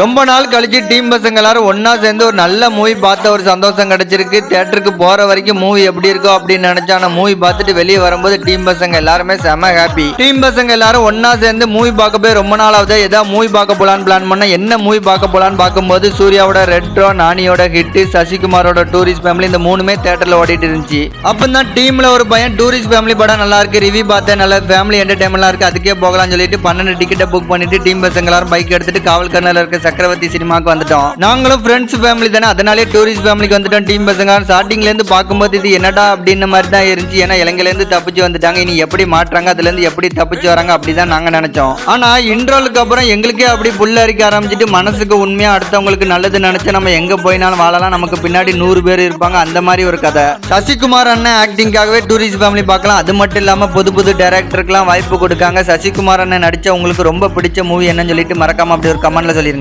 ரொம்ப நாள் கழிச்சு டீம் பசங்க எல்லாரும் ஒன்னா சேர்ந்து ஒரு நல்ல மூவி பார்த்த ஒரு சந்தோஷம் கிடைச்சிருக்கு. தியேட்டருக்கு போற வரைக்கும் மூவி எப்படி இருக்கும் அப்படின்னு நினைச்சா ஆனா மூவி பார்த்துட்டு வெளியே வரும்போது டீம் பசங்க எல்லாருமே செம ஹாப்பி டீம் பசங்க எல்லாரும் ஒன்னா சேர்ந்து மூவி பார்க்க போய் ரொம்ப நாள் ஆகுது? ஏதாவது மூவி பார்க்க போலான்னு பிளான் பண்ண என்ன மூவி பார்க்க போலான்னு பார்க்கும்போது சூர்யாவோட ரெட்ரோ நானியோட ஹிட் சசிகுமாரோட டூரிஸ்ட் ஃபேமிலி இந்த மூணுமே தேட்டர்ல ஓடிட்டு இருந்துச்சு. அப்பதான் டீம்ல ஒரு பையன் டூரிஸ்ட் ஃபேமிலி படம் நல்லா இருக்கு ரிவ்யூ பார்த்தேன் நல்ல ஃபேமிலி என்டர்டைன்மெண்ட்லாம் இருக்கு அதுக்கே போகலாம்னு சொல்லிட்டு பன்னெண்டு டிக்கெட்டை புக் பண்ணிட்டு டீம் பசங்க எல்லாரும் பைக் எடுத்துட்டு காவல் கர்னல் பார்க்க சக்கரவர்த்தி சினிமாக்கு வந்துட்டோம். நாங்களும் ஃப்ரெண்ட்ஸ் ஃபேமிலி தானே அதனாலே டூரிஸ்ட் ஃபேமிலிக்கு வந்துட்டோம். டீம் பசங்க ஸ்டார்டிங்ல இருந்து பார்க்கும்போது இது என்னடா அப்படின்ன மாதிரி தான் இருந்துச்சு. ஏன்னா இலங்கையில இருந்து தப்பிச்சு வந்துட்டாங்க. இனி எப்படி மாட்டுறாங்க அதுல இருந்து எப்படி தப்பிச்சு வராங்க? அப்படிதான் நாங்க நினைச்சோம். ஆனா இன்ட்ரோலுக்கு அப்புறம் எங்களுக்கே அப்படி புல்ல அரிக்க ஆரம்பிச்சிட்டு மனசுக்கு உண்மையா அடுத்தவங்களுக்கு நல்லது நினைச்சு நம்ம எங்க போயினாலும் வாழலாம். நமக்கு பின்னாடி நூறு பேர் இருப்பாங்க. அந்த மாதிரி ஒரு கதை. சசிகுமார் அண்ணன் ஆக்டிங்காகவே டூரிஸ்ட் ஃபேமிலி பார்க்கலாம். அது மட்டும் இல்லாம புது புது டேரக்டருக்குலாம் வாய்ப்பு கொடுக்காங்க. சசிகுமார் அண்ணன் நடிச்ச உங்களுக்கு ரொம்ப பிடிச்ச மூவி என்னன்னு சொல்லிட்டு மறக்காம அப்படி ஒரு கமெண்ட்ல சொல்லிருங்க.